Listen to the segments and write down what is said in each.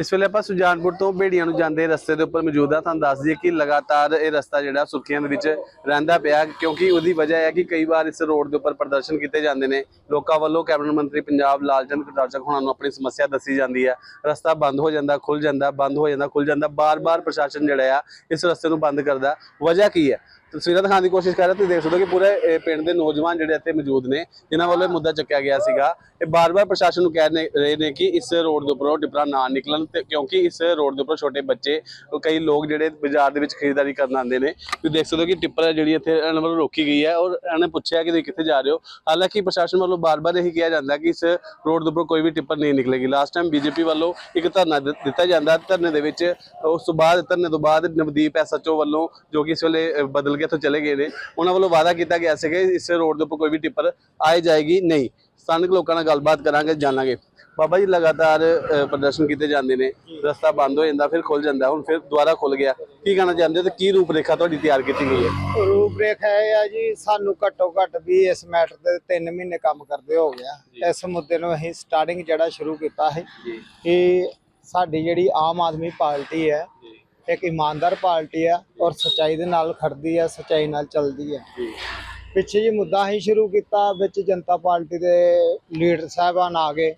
ਇਸ ਵੇਲੇ ਆਪਾਂ ਸੁਜਾਨਪੁਰ ਤੋਂ ਬੇੜੀਆਂ ਨੂੰ ਜਾਂਦੇ ਰਸਤੇ ਦੇ ਉੱਪਰ ਮੌਜੂਦ ਆ। ਤੁਹਾਨੂੰ ਦੱਸ ਦਈਏ ਕਿ ਲਗਾਤਾਰ ਇਹ ਰਸਤਾ ਜਿਹੜਾ ਸੁਰਖੀਆਂ ਦੇ ਵਿੱਚ ਰਹਿੰਦਾ ਪਿਆ, ਕਿਉਂਕਿ ਉਹਦੀ ਵਜ੍ਹਾ ਹੈ ਕਿ ਕਈ ਵਾਰ ਇਸ ਰੋਡ ਦੇ ਉੱਪਰ ਪ੍ਰਦਰਸ਼ਨ ਕੀਤੇ ਜਾਂਦੇ ਨੇ। ਲੋਕਾਂ ਵੱਲੋਂ ਕੈਬਨਿਟ ਮੰਤਰੀ ਪੰਜਾਬ ਲਾਲਚੰਦ ਕਟਾਰਚਕ ਹੋਣਾ ਨੂੰ ਆਪਣੀ ਸਮੱਸਿਆ ਦੱਸੀ ਜਾਂਦੀ ਹੈ। ਰਸਤਾ ਬੰਦ ਹੋ ਜਾਂਦਾ ਖੁੱਲ ਜਾਂਦਾ, ਬੰਦ ਹੋ ਜਾਂਦਾ ਖੁੱਲ ਜਾਂਦਾ, ਬਾਰ-ਬਾਰ ਪ੍ਰਸ਼ਾਸਨ ਜਿਹੜਾ ਆ, ਇਸ ਰਸਤੇ ਨੂੰ ਬੰਦ ਕਰਦਾ। ਵਜ੍ਹਾ ਕੀ ਹੈ? ਤਸਵੀਰਾਂ ਦਿਖਾਉਣ ਦੀ ਕੋਸ਼ਿਸ਼ ਕਰ ਰਿਹਾ ਤੁਸੀਂ ਦੇਖ ਸਕਦੇ ਹੋ ਕਿ ਪੂਰੇ ਪਿੰਡ ਦੇ ਨੌਜਵਾਨ ਜਿਹੜੇ ਇੱਥੇ ਮੌਜੂਦ ਨੇ, ਜਿਨ੍ਹਾਂ ਵੱਲੋਂ ਇਹ ਮੁੱਦਾ ਚੱਕਿਆ ਗਿਆ ਸੀਗਾ। ਇਹ ਬਾਰ-ਬਾਰ ਪ੍ਰਸ਼ਾਸਨ ਨੂੰ ਕਹਿ ਰਹੇ ਨੇ ਕਿ ਇਸ ਰੋਡ ਦੇ ਉੱਪਰੋਂ ਟਿੱਪਰਾਂ ਨਾ ਨਿਕਲਣ ਤੇ ਕਿਉਂਕਿ ਇਸ ਰੋਡ ਦੇ ਉੱਪਰ ਛੋਟੇ ਬੱਚੇ ਕਈ ਲੋਕ ਜਿਹੜੇ ਬਾਜ਼ਾਰ ਦੇ ਵਿੱਚ ਖਰੀਦਦਾਰੀ ਕਰਨ ਆਉਂਦੇ ਨੇ। ਤੁਸੀਂ ਦੇਖ ਸਕਦੇ ਹੋ ਕਿ ਟਿੱਪਰ ਜਿਹੜੀ ਇੱਥੇ ਇਹਨਾਂ ਵੱਲੋਂ ਰੋਕੀ ਗਈ ਹੈ ਔਰ ਇਹਨਾਂ ਨੇ ਪੁੱਛਿਆ ਕਿ ਤੁਸੀਂ ਕਿੱਥੇ ਜਾ ਰਹੇ ਹੋ। ਹਾਲਾਂਕਿ ਪ੍ਰਸ਼ਾਸਨ ਵੱਲੋਂ ਬਾਰ-ਬਾਰ ਇਹੀ ਕਿਹਾ ਜਾਂਦਾ ਕਿ ਇਸ ਰੋਡ ਦੇ ਉੱਪਰ ਕੋਈ ਵੀ ਟਿੱਪਰ ਨਹੀਂ ਨਿਕਲੇਗੀ। ਲਾਸਟ ਟਾਈਮ ਬੀਜੇਪੀ ਵੱਲੋਂ ਇੱਕ ਧਰਨਾ ਦਿੱਤਾ ਜਾਂਦਾ। ਧਰਨੇ ਦੇ ਵਿੱਚ ਉਸ ਤੋਂ ਬਾਅਦ, ਧਰਨੇ ਤੋਂ ਬਾਅਦ ਨਵਦੀਪ ਐਸਐਚਓ ਵੱਲੋਂ ਜੋ ਕਿ ਇਸ ਵੇਲੇ ਬਦਲ ਬਦਲ ਕੇ ਇੱਥੋਂ ਚਲੇ ਗਏ ਨੇ। ਉਹਨਾਂ ਵੱਲੋਂ ਵਾਅਦਾ ਕੀਤਾ ਗਿਆ ਸੀ ਕਿ ਇਸ ਰੋਡ ਦੇ ਉੱਪਰ ਕੋਈ ਵੀ ਟਿੱਪਰ ਆਏ ਜਾਏਗੀ ਨਹੀਂ। ਸਥਾਨਕ ਲੋਕਾਂ ਨਾਲ ਗੱਲਬਾਤ ਕਰਾਂਗੇ ਜਾਣਾਂਗੇ। ਬਾਬਾ ਜੀ ਲਗਾਤਾਰ ਪ੍ਰਦਰਸ਼ਨ ਕੀਤੇ ਜਾਂਦੇ ਨੇ। ਰਸਤਾ ਬੰਦ ਹੋ ਜਾਂਦਾ ਫਿਰ ਖੁੱਲ ਜਾਂਦਾ ਹੁਣ ਫਿਰ ਦੁਬਾਰਾ ਖੁੱਲ ਗਿਆ। ਕੀ ਕਹਿਣਾ ਚਾਹੁੰਦੇ ਤੇ ਕੀ ਰੂਪਰੇਖਾ ਤੁਹਾਡੀ ਤਿਆਰ ਕੀਤੀ ਗਈ ਹੈ? ਰੂਪਰੇਖਾ ਇਹ ਆ ਜੀ ਸਾਨੂੰ ਘੱਟੋ ਘੱਟ ਵੀ ਇਸ ਮੈਟਰ ਤੇ 3 ਮਹੀਨੇ ਕੰਮ ਕਰਦੇ ਹੋ ਗਿਆ। ਇਸ ਮੁੱਦੇ ਨੂੰ ਅਸੀਂ ਸਟਾਰਟਿੰਗ ਜਿਹੜਾ ਸ਼ੁਰੂ ਕੀਤਾ ਹੈ ਜੀ। ਕਿ ਸਾਡੀ ਜਿਹੜੀ ਆਮ ਆਦਮੀ ਪਾਰਟੀ ਹੈ ਇੱਕ ਇਮਾਨਦਾਰ ਪਾਰਟੀ ਹੈ ਔਰ ਸੱਚਾਈ ਦੇ ਨਾਲ ਖੜਦੀ ਹੈ ਸੱਚਾਈ ਨਾਲ ਚੱਲਦੀ ਜੀ। ਪਿੱਛੇ ਜੀ ਮੁੱਦਾ ਹੀ ਸ਼ੁਰੂ ਕੀਤਾ ਵਿੱਚ ਜਨਤਾ ਪਾਰਟੀ ਦੇ ਲੀਡਰ ਸਾਹਿਬਾਨ ਆ ਗਏ।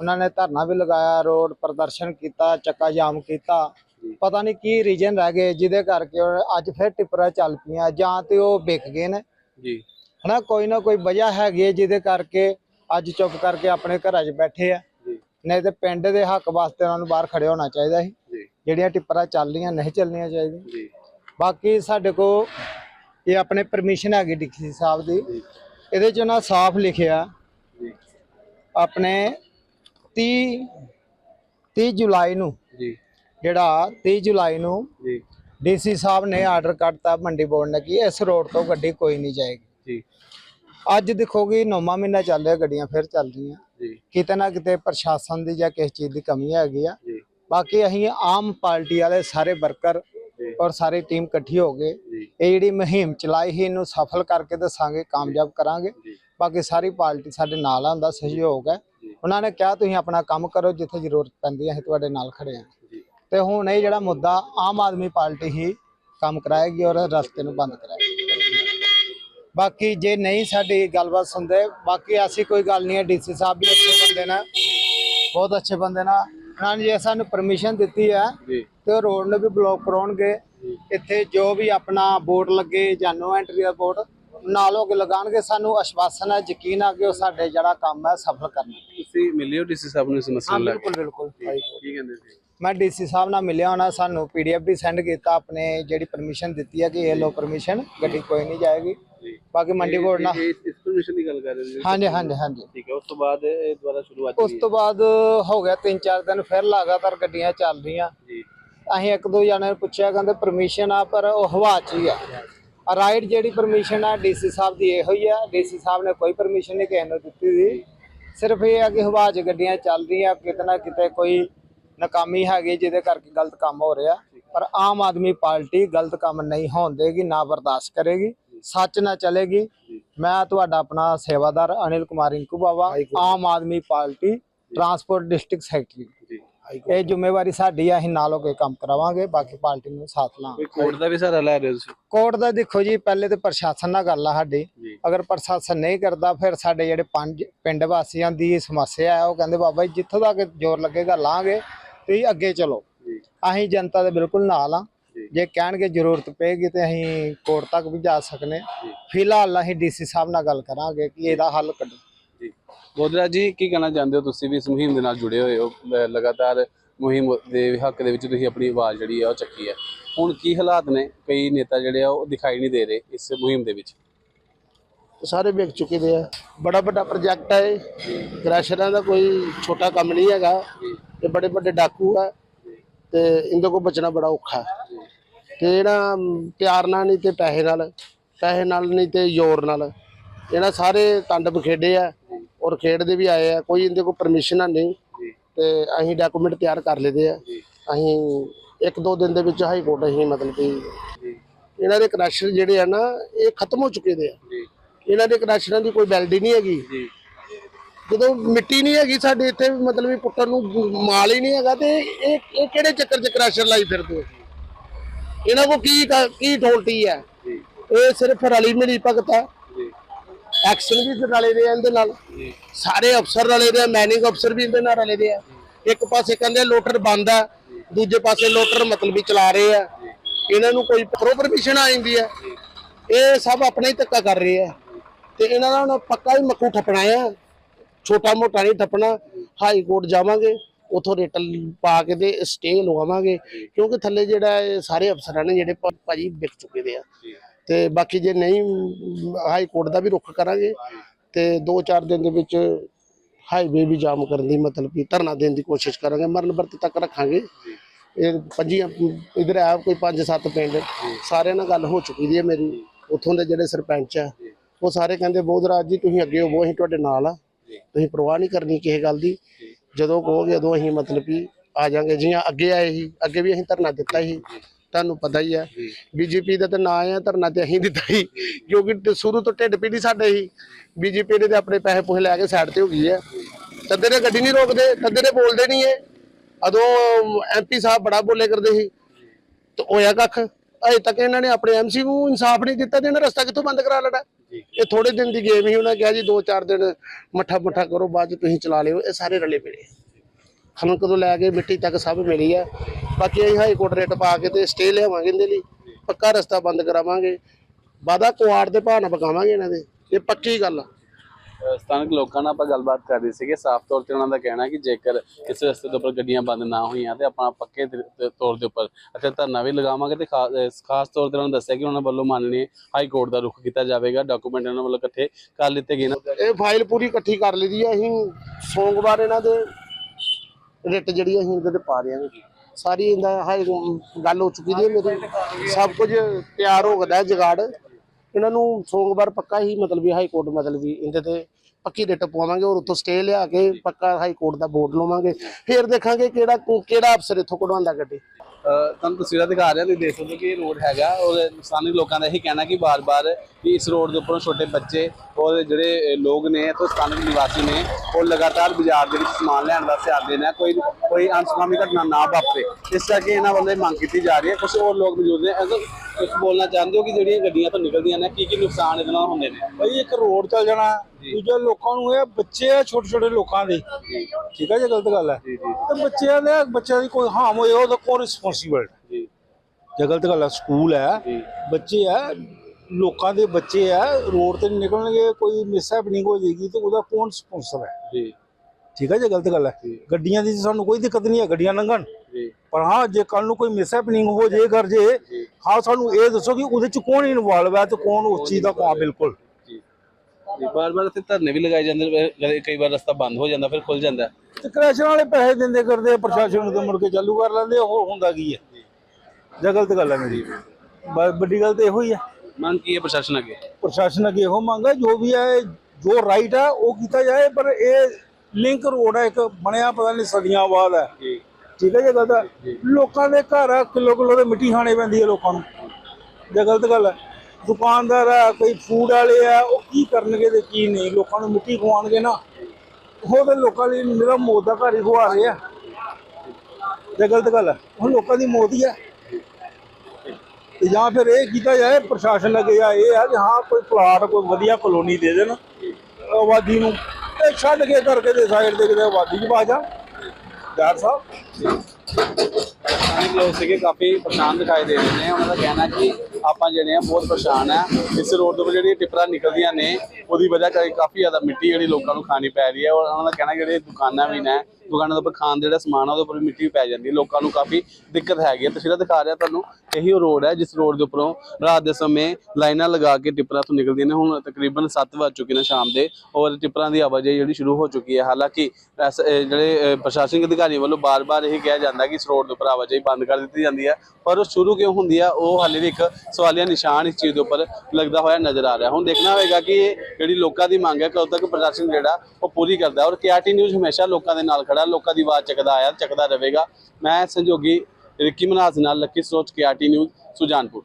ਉਹਨਾਂ ਨੇ ਧਰਨਾ ਵੀ ਲਗਾਇਆ ਰੋਡ ਪ੍ਰਦਰਸ਼ਨ ਕੀਤਾ ਚੱਕਾ ਜਾਮ ਕੀਤਾ ਪਤਾ ਨਹੀਂ ਕੀ ਰੀਜਨ ਰਹਿ ਗਏ ਜਿਹਦੇ ਕਰਕੇ ਅੱਜ ਫਿਰ ਟਿੱਪਰਾਂ ਚੱਲ ਪਈਆਂ ਜਾਂ ਤੇ ਉਹ ਵਿਕ ਗਏ ਨੇ। ਜੀ। ਹਨਾ ਕੋਈ ਨਾ ਕੋਈ ਵਜ੍ਹਾ ਹੈਗੀ ਹੈ ਜਿਹਦੇ ਕਰਕੇ ਅੱਜ ਚੁੱਪ ਕਰਕੇ ਆਪਣੇ ਘਰਾਂ 'ਚ ਬੈਠੇ ਆ। ਨਹੀਂ ਤੇ ਪਿੰਡ ਦੇ ਹੱਕ ਵਾਸਤੇ ਉਹਨਾਂ ਨੂੰ ਬਾਹਰ ਖੜੇ ਹੋਣਾ ਚਾਹੀਦਾ ਸੀ। ਜਿਹੜੀਆਂ ਟਿੱਪਰਾਂ ਚੱਲ ਰਹੀਆਂ ਨਹੀਂ ਚੱਲਣੀਆਂ ਚਾਹੀਦੀਆਂ। ਜੀ। ਬਾਕੀ ਸਾਡੇ ਕੋ ਇਹ ਆਪਣੇ ਪਰਮਿਸ਼ਨ ਹੈਗੀ ਡਿਕਸੀ ਸਾਹਿਬ ਦੀ। ਇਹਦੇ 'ਚ ਨਾ ਸਾਫ਼ ਲਿਖਿਆ ਆਪਣੇ 30 30 ਜੁਲਾਈ ਨੂੰ ਜੀ। ਜਿਹੜਾ 30 ਜੁਲਾਈ ਨੂੰ ਜੀ। ਡੀਸੀ ਸਾਹਿਬ ਨੇ ਆਰਡਰ ਕੱਢਤਾ ਮੰਡੀ ਬੋਰਡ ਨੇ ਕਿ ਇਸ ਰੋਡ ਤੋਂ ਗੱਡੀ ਕੋਈ ਨਹੀਂ ਜਾਏਗੀ। ਜੀ। ਅੱਜ ਦੇਖੋਗੇ ਨੌਵਾਂ ਮਹੀਨਾ ਚੱਲ ਰਿਹਾ ਗੱਡੀਆਂ ਫਿਰ ਚੱਲ ਰਹੀਆਂ। ਕਿਤੇ ਨਾ ਕਿਤੇ ਪ੍ਰਸ਼ਾਸਨ ਦੀ ਜਾਂ ਕਿਸੇ ਚੀਜ਼ ਦੀ ਕਮੀ ਹੈਗੀ ਆ। ਬਾਕੀ ਅਸੀਂ ਆਮ ਪਾਰਟੀ ਵਾਲੇ ਸਾਰੇ ਵਰਕਰ ਔਰ ਸਾਰੀ ਟੀਮ ਇਕੱਠੀ ਹੋ ਗਏ ਇਹ ਜਿਹੜੀ ਮੁਹਿੰਮ ਚਲਾਈ ਸੀ ਇਹਨੂੰ ਸਫਲ ਕਰਕੇ ਦੱਸਾਂਗੇ ਕਾਮਯਾਬ ਕਰਾਂਗੇ। ਬਾਕੀ ਸਾਰੀ ਪਾਰਟੀ ਸਾਡੇ ਨਾਲ ਆ ਹੁੰਦਾ ਸਹਿਯੋਗ ਹੈ। ਉਹਨਾਂ ਨੇ ਕਿਹਾ ਤੁਸੀਂ ਆਪਣਾ ਕੰਮ ਕਰੋ ਜਿੱਥੇ ਜ਼ਰੂਰਤ ਪੈਂਦੀ ਹੈ ਅਸੀਂ ਤੁਹਾਡੇ ਨਾਲ ਖੜੇ ਹਾਂ। ਤੇ ਹੁਣ ਇਹ ਜਿਹੜਾ ਮੁੱਦਾ ਆਮ ਆਦਮੀ ਪਾਰਟੀ ਹੀ ਕੰਮ ਕਰਾਏਗੀ ਔਰ ਰਸਤੇ ਨੂੰ ਬੰਦ ਕਰਾਏਗੀ। ਬਾਕੀ ਜੇ ਨਹੀਂ ਸਾਡੀ ਗੱਲਬਾਤ ਸੁਣਦੇ ਬਾਕੀ ਐਸੀ ਕੋਈ ਗੱਲ ਨਹੀਂ ਹੈ ਡੀਸੀ ਸਾਹਿਬ ਵੀ ਅੱਛੇ ਬੰਦੇ ਨੇ ਬਹੁਤ ਅੱਛੇ ਬੰਦੇ ਨੇ। ਉਹਨਾਂ ਨੇ ਜੇ ਸਾਨੂੰ ਪਰਮਿਸ਼ਨ ਦਿੱਤੀ ਹੈ ਜੀ। ਤੇ ਰੋਡ ਨੂੰ ਵੀ ਬਲੌਕ ਕਰਾਉਣਗੇ। ਇੱਥੇ ਜੋ ਵੀ ਆਪਣਾ ਬੋਰਡ ਲੱਗੇ ਜਾਂ ਨੋ ਐਂਟਰੀ ਦਾ ਬੋਰਡ ਨਾਲ ਕੇ ਲਗਾਉਣਗੇ। ਸਾਨੂੰ ਆਸ਼ਵਾਸਨ ਹੈ ਯਕੀਨ ਆ ਕਿ ਉਹ ਸਾਡੇ ਜਿਹੜਾ ਕੰਮ ਹੈ ਸਫਲ ਕਰਨਾ ਤੁਸੀਂ ਮਿਲਿਓ ਡੀਸੀ ਸਾਹਿਬ ਨੂੰ ਸਮੱਸਿਆ ਹਾਂ ਨੂੰ ਲੈ ਕੇ? ਬਿਲਕੁਲ। ਬਿਲਕੁਲ ਕੀ ਕਹਿੰਦੇ ਸੀ? ਮੈਂ ਡੀਸੀ ਸਾਹਿਬ ਨਾਲ ਮਿਲਿਆ ਉਹਨਾਂ ਸਾਨੂੰ ਪੀਡੀਐਫ ਵੀ ਸੈਂਡ ਕੀਤਾ ਆਪਣੇ ਜਿਹੜੀ ਪਰਮਿਸ਼ਨ ਦਿੱਤੀ ਹੈ ਕਿ ਇਹ ਲੋ ਪਰਮਿਸ਼ਨ ਗੱਡੀ ਕੋਈ ਨਹੀਂ ਜਾਏਗੀ। ਬਾਕੀ ਮੰਡੀ ਇਸ ਦੀ ਗੱਲ ਕਰ ਰਹੇ ਸੀ ਹਾਂਜੀ ਹਾਂਜੀ ਹਾਂਜੀ। ਠੀਕ ਹੈ ਉਸ ਤੋਂ ਬਾਅਦ ਇਹ ਦੁਬਾਰਾ ਸ਼ੁਰੂਆਤ ਉਸ ਤੋਂ ਬਾਅਦ ਹੋ ਗਿਆ 3-4 ਦਿਨ ਫਿਰ ਲਗਾਤਾਰ ਗੱਡੀਆਂ ਚੱਲ ਰਹੀਆਂ। ਜੀ। ਅਸੀਂ ਇੱਕ ਦੋ ਜਣੇ ਨੂੰ ਪੁੱਛਿਆ ਕਹਿੰਦੇ ਪਰਮਿਸ਼ਨ ਆ ਪਰ ਉਹ ਹਵਾ 'ਚ ਹੀ ਆ। ਰਾਈਟ ਜਿਹੜੀ ਪਰਮਿਸ਼ਨ ਆ ਡੀਸੀ ਸਾਹਿਬ ਦੀ ਇਹੋ ਹੀ ਆ। ਡੀਸੀ ਸਾਹਿਬ ਨੇ ਕੋਈ ਪਰਮਿਸ਼ਨ ਨਹੀਂ ਕਿਸੇ ਨੂੰ ਦਿੱਤੀ ਸੀ। ਸਿਰਫ ਇਹ ਆ ਕਿ ਹਵਾ 'ਚ ਗੱਡੀਆਂ ਚੱਲ ਰਹੀਆਂ ਕਿਤੇ ਨਾ ਕਿਤੇ ਕੋਈ ਨਾਕਾਮੀ ਹੈਗੀ ਜਿਹਦੇ ਕਰਕੇ ਗਲਤ ਕੰਮ ਹੋ ਰਿਹਾ। ਪਰ ਆਮ ਆਦਮੀ ਪਾਰਟੀ ਗਲਤ ਕੰਮ ਨਹੀਂ ਹੋਣ ਦੇਗੀ ਨਾ ਬਰਦਾਸ਼ਤ ਕਰੇਗੀ। ਸੱਚ ਨਾ ਚਲੇਗੀ। ਮੈਂ ਤੁਹਾਡਾ ਆਪਣਾ ਸੇਵਾਦਾਰ Anil Kumar Rinku Bawa Aam Aadmi Party transport district secretary. ਇਹ ਜ਼ਿੰਮੇਵਾਰੀ ਸਾਡੀ ਆ ਅਸੀਂ ਨਾਲ ਹੋ ਕੇ ਕੰਮ ਕਰਾਵਾਂਗੇ ਬਾਕੀ ਪਾਰਟੀ ਨੂੰ ਸਾਥ ਕੋਈ ਕੋਰਟ ਦਾ ਵੀ ਸਹਾਰਾ ਲੈ ਰਹੇ ਤੁਸੀਂ? ਕੋਰਟ ਦਾ ਦੇਖੋ ਜੀ ਪਹਿਲੇ ਤੇ ਪ੍ਰਸ਼ਾਸਨ ਨਾਲ ਗੱਲ ਆ ਸਾਡੀ। ਜੀ। ਅਗਰ ਪ੍ਰਸ਼ਾਸਨ ਨਹੀਂ ਕਰਦਾ ਫਿਰ ਸਾਡੇ ਜਿਹੜੇ ਪੰਜ ਪਿੰਡ ਵਾਸੀਆਂ ਦੀ ਸਮੱਸਿਆ ਹੈ ਉਹ ਕਹਿੰਦੇ ਬਾਬਾ ਜੀ ਜਿੱਥੋਂ ਤੱਕ ਜ਼ੋਰ ਲੱਗੇਗਾ ਲਾਂਗੇ ਤੁਸੀਂ ਅੱਗੇ ਚਲੋ। ਅਸੀਂ ਜਨਤਾ ਦੇ ਬਿਲਕੁਲ ਨਾਲ ਆ। ਜੀ। ਕਹਿਣਗੇ ਜ਼ਰੂਰਤ ਪਏਗੀ ਤੇ ਅਸੀਂ ਕੋਰਟ ਤੱਕ ਵੀ ਜਾ ਸਕਨੇ। ਫਿਲਹਾਲ ਅਸੀਂ ਡੀਸੀ ਸਾਹਿਬ ਨਾਲ ਗੱਲ ਕਰਾਂਗੇ ਕਿ ਇਹਦਾ ਹੱਲ ਕੱਢੋ। ਜੀ। ਗੋਦਰਾ ਜੀ ਕੀ ਕਹਿਣਾ ਚਾਹੁੰਦੇ ਹੋ ਤੁਸੀਂ ਵੀ ਇਸ ਮੁਹਿੰਮ ਦੇ ਨਾਲ ਜੁੜੇ ਹੋਏ ਹੋ? ਲਗਾਤਾਰ ਮੁਹਿੰਮ ਦੇ ਹੱਕ ਦੇ ਵਿੱਚ ਤੁਸੀਂ ਆਪਣੀ ਆਵਾਜ਼ ਜਿਹੜੀ ਆ ਉਹ ਚੱਕੀ ਹੈ ਹੁਣ ਕੀ ਹਾਲਾਤ ਨੇ? ਕਈ ਨੇਤਾ ਜਿਹੜੇ ਆ ਉਹ ਦਿਖਾਈ ਨਹੀਂ ਦੇ ਰਹੇ ਇਸ ਮੁਹਿੰਮ ਦੇ ਵਿੱਚ। ਸਾਰੇ ਵਿਕ ਚੁੱਕੇ ਦੇ ਆ। ਬੜਾ ਵੱਡਾ ਪ੍ਰੋਜੈਕਟ ਹੈ ਇਹ। ਕ੍ਰੈਸ਼ਰਾਂ ਦਾ ਕੋਈ ਛੋਟਾ ਕੰਮ ਨਹੀਂ ਹੈਗਾ। ਇਹ ਬੜੇ ਵੱਡੇ ਡਾਕੂ ਆ। ਤੇ ਇਹਨਾਂ ਕੋਲ ਬਚਣਾ ਬੜਾ ਔਖਾ ਹੈ। ਤੇ ਇਹਨਾਂ ਪਿਆਰ ਨਾਲ ਨਹੀਂ ਤੇ ਪੈਸੇ ਨਾਲ ਪੈਸੇ ਨਾਲ ਨਹੀਂ ਤੇ ਜ਼ੋਰ ਨਾਲ। ਇਹਨਾਂ ਸਾਰੇ ਤੰਡ ਬਖੇਡੇ ਆ ਔਰ ਖੇਡਦੇ ਵੀ ਆਏ ਆ ਕੋਈ ਇਹਦੇ ਕੋਲ ਪਰਮਿਸ਼ਨ ਨਹੀਂ। ਤੇ ਅਸੀਂ ਡਾਕੂਮੈਂਟ ਤਿਆਰ ਕਰ ਲਏ ਆ। ਅਸੀਂ ਇੱਕ ਦੋ ਦਿਨ ਦੇ ਵਿੱਚ ਹਾਈ ਕੋਰਟ ਅਸੀਂ ਮਤਲਬ ਕਿ ਇਹਨਾਂ ਦੇ ਕ੍ਰੈਸ਼ਰ ਜਿਹੜੇ ਆ ਨਾ ਇਹ ਖਤਮ ਹੋ ਚੁੱਕੇ ਦੇ ਆ। ਇਹਨਾਂ ਦੇ ਕਨੈਕਸ਼ਨਾਂ ਦੀ ਕੋਈ ਵੈਲਿਡੀ ਨਹੀਂ ਹੈਗੀ। ਜਦੋਂ ਮਿੱਟੀ ਨਹੀਂ ਹੈਗੀ ਸਾਡੇ ਇੱਥੇ ਮਤਲਬ ਵੀ ਪੁੱਟਣ ਨੂੰ ਮਾਲ ਹੀ ਨਹੀਂ ਹੈਗਾ ਤੇ ਇਹ ਇਹ ਕਿਹੜੇ ਚੱਕਰ 'ਚ ਕ੍ਰੈਸ਼ਰ ਲਾਈ ਫਿਰਦੇ ਹੋ? ਇਹਨਾਂ ਕੋ ਕੀ ਕ- ਠੋਲਟੀ ਹੈ ਇਹ ਸਿਰਫ ਰਲੀ ਮਿਲੀ ਭਗਤ ਹੈ। ਐਕਸ਼ਨ ਵੀ ਰਲੇ ਦੇ ਆ ਇਹਦੇ ਨਾਲ। ਸਾਰੇ ਅਫਸਰ ਰਲੇ ਦੇ ਆ ਮੈਨਿੰਗ ਅਫਸਰ ਵੀ ਇਹਦੇ ਨਾਲ ਰਲੇ ਦੇ ਆ। ਇੱਕ ਪਾਸੇ ਕਹਿੰਦੇ ਲੋਟਰ ਬੰਦ ਆ ਦੂਜੇ ਪਾਸੇ ਲੋਟਰ ਮਤਲਬ ਵੀ ਚਲਾ ਰਹੇ ਆ। ਇਹਨਾਂ ਨੂੰ ਕੋਈ ਪ੍ਰੋ ਪਰਮਿਸ਼ਨ ਆ ਜਾਂਦੀ ਹੈ ਇਹ ਸਭ ਆਪਣਾ ਹੀ ਧੱਕਾ ਕਰ ਰਹੇ ਆ। ਤੇ ਇਹਨਾਂ ਦਾ ਹੁਣ ਪੱਕਾ ਹੀ ਮੱਕੂ ਠੱਪਣਾ ਆ। ਛੋਟਾ ਮੋਟਾ ਨਹੀਂ ਠੱਪਣਾ। ਹਾਈ ਕੋਰਟ ਜਾਵਾਂਗੇ। ਉਥੋਂ ਰੇਟ ਪਾ ਕੇ ਤੇ ਸਟੇ ਲਵਾਵਾਂਗੇ। ਕਿਉਂਕਿ ਥੱਲੇ ਜਿਹੜਾ ਸਾਰੇ ਅਫਸਰਾਂ ਨੇ ਜਿਹੜੇ ਭਾਜੀ ਵਿਕ ਚੁੱਕੇ ਦੇ ਆ। ਤੇ ਬਾਕੀ ਜੇ ਨਹੀਂ ਹਾਈ ਕੋਰਟ ਦਾ ਵੀ ਰੁਖ ਕਰਾਂਗੇ ਤੇ 2-4 ਦਿਨ ਦੇ ਵਿੱਚ ਹਾਈਵੇ ਵੀ ਜਾਮ ਕਰਨ ਦੀ ਮਤਲਬ ਕਿ ਧਰਨਾ ਦੇਣ ਦੀ ਕੋਸ਼ਿਸ਼ ਕਰਾਂਗੇ। ਮਰਨ ਵਰਤ ਤੱਕ ਰੱਖਾਂਗੇ। ਇਹ ਪੰਜੀਆਂ ਇਧਰ ਆ ਕੋਈ 5-7 ਪਿੰਡ ਸਾਰਿਆਂ ਨਾਲ ਗੱਲ ਹੋ ਚੁੱਕੀ ਦੀ ਹੈ ਮੇਰੀ। ਉਥੋਂ ਦੇ ਜਿਹੜੇ ਸਰਪੰਚ ਆ ਉਹ ਸਾਰੇ ਕਹਿੰਦੇ ਬੋਧਰਾਜ ਜੀ ਤੁਸੀਂ ਅੱਗੇ ਹੋਵੋ ਅਸੀਂ ਤੁਹਾਡੇ ਨਾਲ ਆ। ਤੁਸੀਂ ਪਰਵਾਹ ਨਹੀਂ ਕਰਨੀ ਕਿਸੇ ਗੱਲ ਦੀ। ਜਦੋਂ ਕਹੋਗੇ ਉਦੋਂ ਅਸੀਂ ਮਤਲਬ ਕਿ ਆ ਜਾਾਂਗੇ ਜਿਵੇਂ ਅੱਗੇ ਆਏ ਸੀ, ਅੱਗੇ ਵੀ ਅਸੀਂ ਧਰਨਾ ਦਿੱਤਾ ਸੀ। ਤੁਹਾਨੂੰ ਪਤਾ ਹੀ ਹੈ ਬੀਜੇਪੀ ਦਾ ਤਾਂ ਨਾਂ ਆ, ਧਰਨਾ ਤੇ ਅਸੀਂ ਦਿੱਤਾ ਸੀ। ਕਿਉਂਕਿ ਸ਼ੁਰੂ ਤੋਂ ਢਿੱਡ ਪੀੜੀ ਸਾਡੇ ਸੀ। ਬੀਜੇਪੀ ਨੇ ਤੇ ਆਪਣੇ ਪੈਸੇ ਪੂਸੇ ਲੈ ਕੇ ਸਾਈਡ ਤੇ ਹੋ ਗਈ ਹੈ ਤੱਦੇ ਦੇ ਗੱਡੀ ਨਹੀਂ ਰੋਕਦੇ, ਤੱਦੇ ਦੇ ਬੋਲਦੇ ਨਹੀਂ ਏ ਅਦੋਂ ਐਮਪੀ ਸਾਹਿਬ ਬੜਾ ਬੋਲੇ ਕਰਦੇ ਸੀ। ਤੇ ਹੋਇਆ ਕੱਖ? ਅਜੇ ਤੱਕ ਇਹਨਾਂ ਨੇ ਆਪਣੇ ਐਮਸੀ ਨੂੰ ਇਨਸਾਫ ਨਹੀਂ ਦਿੱਤਾ ਤੇ ਇਹਨਾਂ ਰਸਤਾ ਕਿੱਥੋਂ ਬੰਦ ਕਰਾ ਲੈਣਾ? ਇਹ ਥੋੜੇ ਦਿਨ ਦੀ ਗੇਮ ਹੀ ਉਹਨਾਂ ਕਿਹਾ ਜੀ 2-4 ਦਿਨ ਮੱਠਾ ਮੱਠਾ ਕਰੋ, ਬਾਅਦ ਚ ਤੁਸੀਂ ਚਲਾ ਲਿਓ, ਇਹ ਸਾਰੇ ਰਲੇ ਮਿਲੇ। ਖਨਕ ਤੋਂ ਲੈ ਕੇ ਮਿੱਟੀ ਤੱਕ ਸਭ ਮਿਲੀ ਆ। ਬਾਕੀ ਅਸੀਂ ਹਾਈ ਕੋਰਟ ਰੇਟ ਪਾ ਕੇ ਤੇ ਸਟੇ ਲਿਆਵਾਂਗੇ ਇਹਦੇ ਲਈ, ਪੱਕਾ ਰਸਤਾ ਬੰਦ ਕਰਾਵਾਂਗੇ। ਵਾਦਾ ਕੁਆੜ ਦੇ ਭਾਅ ਨਾਲ ਪਕਾਵਾਂਗੇ ਇਹਨਾਂ ਦੇ, ਇਹ ਪੱਕੀ ਗੱਲ ਆ। ਸਥਾਨਕ ਲੋਕਾਂ ਨਾਲ ਆਪਾਂ ਗੱਲਬਾਤ ਕਰ ਰਹੇ ਸੀਗੇ। ਸਾਫ਼ ਤੌਰ ਤੇ ਉਹਨਾਂ ਦਾ ਕਹਿਣਾ ਕਿ ਜੇਕਰ ਇਸ ਰਸਤੇ ਦੇ ਉੱਪਰ ਗੱਡੀਆਂ ਬੰਦ ਨਾ ਹੋਈਆਂ ਤੇ ਆਪਾਂ ਪੱਕੇ ਤੌਰ ਦੇ ਉੱਪਰ ਅੱਛਾ ਧਰਨਾ ਵੀ ਲਗਾਵਾਂਗੇ ਤੇ ਖਾਸ ਤੌਰ ਤੇ ਉਹਨਾਂ ਦੱਸਿਆ ਕਿ ਉਹਨਾਂ ਵੱਲੋਂ ਮਾਨਨੀ ਹਾਈ ਕੋਰਟ ਦਾ ਰੁਖ ਕੀਤਾ ਜਾਵੇਗਾ। ਡਾਕੂਮੈਂਟ ਉਹਨਾਂ ਵੱਲੋਂ ਇਕੱਠੇ ਕਰ ਲਿੱਤੇ ਗਏ ਇਹ ਫਾਈਲ ਪੂਰੀ ਇਕੱਠੀ ਕਰ ਲਈ ਦੀ ਆ। ਅਸੀਂ ਸੋਮਵਾਰ ਇਹਨਾਂ ਦੇ ਰਿਟ ਜਿਹੜੀ ਅਸੀਂ ਇਹਦੇ ਤੇ ਪਾ ਦਿਆਂਗੇ ਸਾਰੀ ਇਹਦਾ ਗੱਲ ਹੋ ਚੁੱਕੀ ਦੀ ਮੇਰੀ ਸਭ ਕੁਝ ਤਿਆਰ ਹੋ ਗਿਆ ਜਗਾੜ। ਇਹਨਾਂ ਨੂੰ ਸੋਮਵਾਰ ਪੱਕਾ ਹੀ ਮਤਲਬ ਵੀ ਹਾਈ ਕੋਰਟ ਮਤਲਬ ਵੀ ਇਹਦੇ ਤੇ ਪੱਕੀ ਰਿਟ ਪਵਾਵਾਂਗੇ ਔਰ ਉੱਥੋਂ ਸਟੇ ਲਿਆ ਕੇ ਪੱਕਾ ਹਾਈ ਕੋਰਟ ਦਾ ਬੋਰਡ ਲਵਾਂਗੇ। ਫਿਰ ਦੇਖਾਂਗੇ ਕਿਹੜਾ ਕਿਹੜਾ ਅਫਸਰ ਇੱਥੋਂ ਕਢਵਾਉਂਦਾ ਗੱਡੀ। ਤੁਹਾਨੂੰ ਤਸਵੀਰਾਂ ਦਿਖਾ ਰਿਹਾ, ਤੁਸੀਂ ਦੇਖ ਸਕਦੇ ਹੋ ਕਿ ਇਹ ਰੋਡ ਹੈਗਾ। ਔਰ ਸਥਾਨਕ ਲੋਕਾਂ ਦਾ ਇਹੀ ਕਹਿਣਾ ਕਿ ਬਾਰ-ਬਾਰ ਕਿ ਇਸ ਰੋਡ ਦੇ ਉੱਪਰੋਂ ਛੋਟੇ ਬੱਚੇ ਔਰ ਜਿਹੜੇ ਲੋਕ ਨੇ, ਇੱਥੋਂ ਸਥਾਨਕ ਨਿਵਾਸੀ ਨੇ, ਉਹ ਲਗਾਤਾਰ ਬਾਜ਼ਾਰ ਦੇ ਵਿੱਚ ਸਮਾਨ ਲੈਣ ਵਾਸਤੇ ਆਉਂਦੇ ਨੇ। ਕੋਈ ਕੋਈ ਅਨਸੁਖਾਵੀ ਘਟਨਾ ਨਾ ਵਾਪਰੇ। ਇਸ ਕਰਕੇ ਇਹਨਾਂ ਵੱਲੋਂ ਇਹ ਮੰਗ ਕੀਤੀ ਜਾ ਰਹੀ ਹੈ। ਕੁਝ ਹੋਰ ਲੋਕ ਮੌਜੂਦ ਨੇ, ਅਗਰ ਕੁਝ ਬੋਲਣਾ ਚਾਹੁੰਦੇ ਹੋ ਕਿ ਜਿਹੜੀਆਂ ਗੱਡੀਆਂ ਤੋਂ ਨਿਕਲਦੀਆਂ ਨੇ ਕੀ ਕੀ ਨੁਕਸਾਨ ਇਹਦੇ ਨਾਲ ਹੁੰਦੇ ਨੇ? ਭਾਈ ਇੱਕ ਰੋਡ ਚੱਲ ਜਾਣਾ ਦੂਜਾ ਲੋਕਾਂ ਨੂੰ ਇਹ ਬੱਚੇ ਆ ਛੋਟੇ ਛੋਟੇ ਲੋਕਾਂ ਦੇ। ਠੀਕ ਹੈ ਜੀ ਗਲਤ ਗੱਲ ਹੈ ਤੇ ਬੱਚਿਆਂ ਦੇ ਬੱਚਿਆਂ ਦੀ ਕੋਈ ਹਾਮ ਹੋਏਗਾ ਉਹਦਾ ਕੌਣ ਰਿਸਪੌਂਸੀਬਲ ਜੀ। ਜੇ ਗਲਤ ਗੱਲ ਹੈ ਸਕੂਲ ਹੈ ਬੱਚੇ ਆ ਲੋਕਾਂ ਦੇ ਬੱਚੇ ਆ ਰੋਡ ਤੇ ਨਿਕਲਣਗੇ ਕੋਈ ਮਿਸਹੈਪਨਿੰਗ ਹੋ ਜਾਏਗੀ ਤੇ ਉਹਦਾ ਕੌਣ ਸਪਾਂਸਰ ਹੈ? ਜੀ। ਠੀਕ ਹੈ ਜੀ ਗਲਤ ਗੱਲ ਹੈ ਗੱਡੀਆਂ ਦੀ ਸਾਨੂੰ ਕੋਈ ਦਿੱਕਤ ਨਹੀਂ ਹੈ ਗੱਡੀਆਂ ਲੰਘਣ। ਪਰ ਹਾਂ ਜੇ ਕੱਲ ਨੂੰ ਕੋਈ ਮਿਸਹੈਪਨਿੰਗ ਹੋ ਜੇ ਕਰ ਜੇ ਹਾਂ ਸਾਨੂੰ ਇਹ ਦੱਸੋ ਕਿ ਉਹਦੇ ਚ ਕੌਣ ਇਨਵੋਲਵ ਹੈ ਤੇ ਕੌਣ ਉਸ ਚੀਜ਼ ਦਾ ਕੌਣ ਬਿਲਕੁਲ। ਬਾਰ-ਬਾਰ ਇੱਥੇ ਧਰਨੇ ਵੀ ਲਗਾਏ ਜਾਂਦੇ ਨੇ ਕਦੇ- ਕਈ ਵਾਰ ਰਸਤਾ ਬੰਦ ਹੋ ਜਾਂਦਾ ਫਿਰ ਖੁੱਲ ਜਾਂਦਾ। ਤੇ ਕ੍ਰੈਸ਼ਰ ਵਾਲੇ ਪੈਸੇ ਦਿੰਦੇ ਕਰਦੇ ਆ, ਪ੍ਰਸ਼ਾਸਨ ਨੂੰ ਤੇ ਮੁੜ ਕੇ ਚਾਲੂ ਕਰ ਲੈਂਦੇ ਆ, ਉਹ ਹੁੰਦਾ ਕੀ ਹੈ ਜਾਂ ਗਲਤ ਗੱਲ ਹੈ ਮੇਰੀ। ਬ- ਵੱਡੀ ਗੱਲ ਤੇ ਇਹੋ ਹੀ ਹੈ ਮੰਗ ਕੀ ਹੈ ਪ੍ਰਸ਼ਾਸਨ ਅੱਗੇ? ਪ੍ਰਸ਼ਾਸਨ ਅੱਗੇ ਇਹੋ ਮੰਗ ਹੈ ਜੋ ਵੀ ਹੈ ਜੋ ਰਾਈਟ ਹੈ ਉਹ ਕੀਤਾ ਜਾਏ ਪਰ ਇਹ ਲਿੰਕ ਰੋਡ ਹੈ ਇੱਕ ਬਣਿਆ ਪਤਾ ਨਹੀਂ ਸਦੀਆਂ ਬਾਅਦ ਹੈ ਜੀ। ਠੀਕ ਹੈ ਜੀ ਗਲਤ ਹੈ ਲੋਕਾਂ ਦੇ ਘਰ ਆ ਕਿਲੋ ਕਿਲੋ ਦੇ ਮਿੱਟੀ ਖਾਣੇ ਪੈਂਦੀ ਹੈ ਲੋਕਾਂ ਨੂੰ। ਜੇ ਗਲਤ ਗੱਲ ਹੈ ਦੁਕਾਨਦਾਰ ਆ ਕੋਈ ਫੂਡ ਵਾਲੇ ਆ ਉਹ ਕੀ ਕਰਨਗੇ ਤੇ ਕੀ ਨਹੀਂ? ਲੋਕਾਂ ਨੂੰ ਮਿੱਟੀ ਖਵਾਉਣਗੇ ਨਾ। ਉਹ ਤੇ ਲੋਕਾਂ ਲਈ ਮੇਰਾ ਮੌਤ ਦਾ ਘਰ ਹੀ ਖਵਾ ਰਹੇ ਆ। ਜੇ ਗਲਤ ਗੱਲ ਹੈ। ਉਹ ਲੋਕਾਂ ਦੀ ਮੌਤ ਹੀ ਹੈ। ਤੇ ਜਾਂ ਫਿਰ ਇਹ ਕੀਤਾ ਜਾਏ, ਪ੍ਰਸ਼ਾਸਨ ਲੱਗੇ ਜਾਂ ਇਹ ਆ ਕਿ ਹਾਂ, ਕੋਈ ਪਲਾਟ, ਕੋਈ ਵਧੀਆ ਕਲੋਨੀ ਦੇ ਦੇਣ, ਆਬਾਦੀ ਨੂੰ। ਤੇ ਛੱਡ ਕੇ ਕਰਕੇ ਦੇ ਸਾਈਡ ਤੇ ਕਿਤੇ ਆਬਾਦੀ ਚ ਪਾ ਜਾ। ਡਾਕਟਰ ਸਾਹਿਬ। ਲੋਕ ਸੀਗੇ ਕਾਫੀ ਪਰੇਸ਼ਾਨ ਦਿਖਾਈ ਦੇ ਰਹੇ ਨੇ। ਉਹਨਾਂ ਦਾ ਕਹਿਣਾ ਕਿ ਆਪਾਂ ਜਿਹੜੇ ਆ ਬਹੁਤ ਪਰੇਸ਼ਾਨ ਆ। ਇਸ ਰੋਡ ਤੋਂ ਜਿਹੜੀਆਂ ਟਿੱਪਰਾਂ ਨਿਕਲਦੀਆਂ ਨੇ, ਉਹਦੀ ਵਜ੍ਹਾ ਕਰਕੇ ਕਾਫੀ ਜ਼ਿਆਦਾ ਮਿੱਟੀ ਜਿਹੜੀ ਲੋਕਾਂ ਨੂੰ ਖਾਣੀ ਪੈ ਰਹੀ ਹੈ। ਔਰ ਉਹਨਾਂ ਦਾ ਕਹਿਣਾ ਜਿਹੜੇ ਦੁਕਾਨਾਂ ਵੀ ਨੇ, ਦੁਕਾਨਾਂ ਦੇ ਉੱਪਰ ਖਾਣ ਦਾ ਜਿਹੜਾ ਸਮਾਨ ਆ, ਉਹਦੇ ਉੱਪਰ ਵੀ ਮਿੱਟੀ ਪੈ ਜਾਂਦੀ ਹੈ। ਲੋਕਾਂ ਨੂੰ ਕਾਫੀ ਦਿੱਕਤ ਹੈਗੀ ਹੈ। ਤਸਵੀਰਾਂ ਦਿਖਾ ਰਿਹਾ ਤੁਹਾਨੂੰ, ਇਹੀ ਉਹ ਰੋਡ ਹੈ ਜਿਸ ਰੋਡ ਦੇ ਉੱਪਰੋਂ ਰਾਤ ਦੇ ਸਮੇਂ ਲਾਈਨਾਂ ਲਗਾ ਕੇ ਟਿੱਪਰਾਂ ਤੋਂ ਨਿਕਲਦੀਆਂ ਨੇ। ਹੁਣ ਤਕਰੀਬਨ 7 ਵੱਜ ਚੁੱਕੇ ਨੇ ਸ਼ਾਮ ਦੇ ਔਰ ਟਿੱਪਰਾਂ ਦੀ ਆਵਾਜਾਈ ਜਿਹੜੀ ਸ਼ੁਰੂ ਹੋ ਚੁੱਕੀ ਹੈ। ਹਾਲਾਂਕਿ ਜਿਹੜੇ ਪ੍ਰਸ਼ਾਸਨਿਕ ਅਧਿਕਾਰੀ ਵੱਲੋਂ ਬਾਰ-ਬਾਰ ਇਹ ਕਿਹਾ ਜਾਂਦਾ ਕਿ ਇਸ ਰੋਡ ਦੇ ਉੱਪਰ ਆਵਾਜਾਈ ਬੰਦ ਕਰ ਦਿੱਤੀ ਜਾਂਦੀ ਹੈ। ਪਰ ਉਹ ਸ਼ੁਰੂ ਕਿਉਂ ਹੁੰਦੀ ਆ ਉਹ ਹਾਲੇ ਵੀ ਇੱਕ ਸਵਾਲੀਆ ਨਿਸ਼ਾਨ ਇਸ ਚੀਜ਼ ਦੇ ਉੱਪਰ ਲੱਗਦਾ ਹੋਇਆ ਨਜ਼ਰ ਆ ਰਿਹਾ। ਹੁਣ ਦੇਖਣਾ ਹੋਵੇਗਾ ਕਿ ਇਹ ਜਿਹੜੀ ਲੋਕਾਂ ਦੀ ਮੰਗ ਹੈ ਕਦੋਂ ਤੱਕ ਪ੍ਰਸ਼ਾਸਨ ਜਿਹੜਾ, ਉਹ ਪੂਰੀ ਕਰਦਾ ਹੈ। ਔਰ ਕੇਆਰਟੀ ਨਿਊਜ਼ ਹਮੇਸ਼ਾ ਲੋਕਾਂ ਦੇ ਨਾਲ ਖੜਾ ਲੋਕਾਂ ਦੀ ਆਵਾਜ਼ ਚੱਕਦਾ ਆਇਆ, ਚੱਕਦਾ ਰਹੇਗਾ। ਮੈਂ ਸੰਜੋਗੀ ਰਿੱਕੀ ਮਨਾਜ਼ ਨਾਲ ਲੱਕੀ ਸੋਚ ਕੇਆਰਟੀ ਨਿਊਜ਼, ਸੁਜਾਨਪੁਰ।